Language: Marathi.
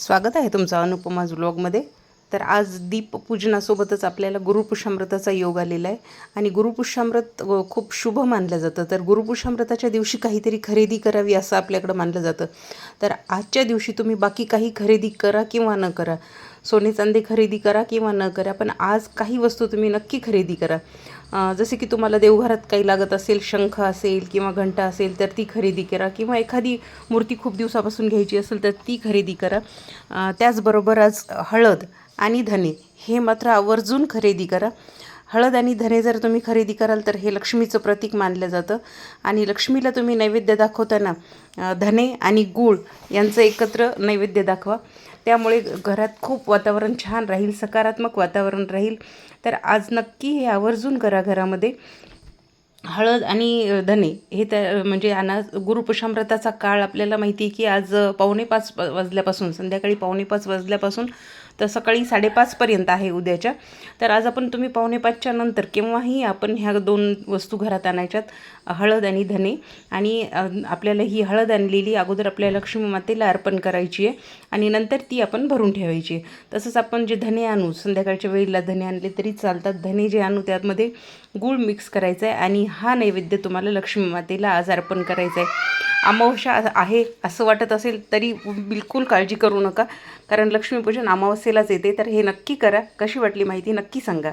स्वागत आहे तुमचं अनुपमाज ब्लॉगमध्ये तर आज दीपपूजनासोबतच आपल्याला गुरुपुष्यामृताचा योग आलेला आहे. आणि गुरुपुष्यामृत खूप शुभ मानलं जातं. तर गुरुपुष्यामृताच्या दिवशी काहीतरी खरेदी करावी असं आपल्याकडं मानलं जातं. तर आजच्या दिवशी तुम्ही बाकी काही खरेदी करा किंवा न करा. सोने चांदी खरेदी करा किंवा न करा. पण आज काही वस्तू तुम्ही नक्की खरेदी करा. जसे की तुम्हाला देवघरात काही लागत असेल शंख असेल किंवा घंटा असेल तर ती खरेदी करा. किंवा एखादी मूर्ती खूप दिवसापासून घ्यायची असेल तर ती खरेदी करा. त्याचबरोबर आज हळद. आणि धने हे मात्र आवर्जून खरेदी करा. हळद आणि धने जर तुम्ही खरेदी कराल तर हे लक्ष्मीचं प्रतीक मानलं जातं. आणि लक्ष्मीला तुम्ही नैवेद्य दाखवताना धने आणि गूळ यांचं एकत्र नैवेद्य दाखवा. त्यामुळे घरात खूप वातावरण छान राहील सकारात्मक वातावरण राहील. तर आज नक्की हे आवर्जून करा घरामध्ये हळद आणि धने हे त्या म्हणजे अना गुरुपुषामृताचा काळ आपल्याला माहिती आहे की आज पावणे पाच प- वाजल्यापासून संध्याकाळी पावणे पाच वाजल्यापासून तर सकाळी साडेपाचपर्यंत आहे उद्याच्या. तर आज आपण तुम्ही पावणे पाचच्या नंतर केव्हाही आपण ह्या दोन वस्तू घरात आणायच्यात हळद आणि धने. आणि आपल्याला ही हळद आणलेली अगोदर आपल्या लक्ष्मी मातेला अर्पण करायची आहे आणि नंतर ती आपण भरून ठेवायची आहे. तसंच आपण जे धने आणू संध्याकाळच्या वेळेला धने आणले तरी चालतात. धने जे आणू त्यामध्ये गूळ मिक्स करायचं आहे आणि हा नैवेद्य तुम्हाला लक्ष्मी मातेला आज अर्पण करायचा आहे अमावस्या आहे असं वाटत असेल तरी बिलकुल काळजी करू नका. कारण लक्ष्मीपूजन अमावस्येलाच येते. तर हे नक्की करा. कशी वाटली माहिती नक्की सांगा.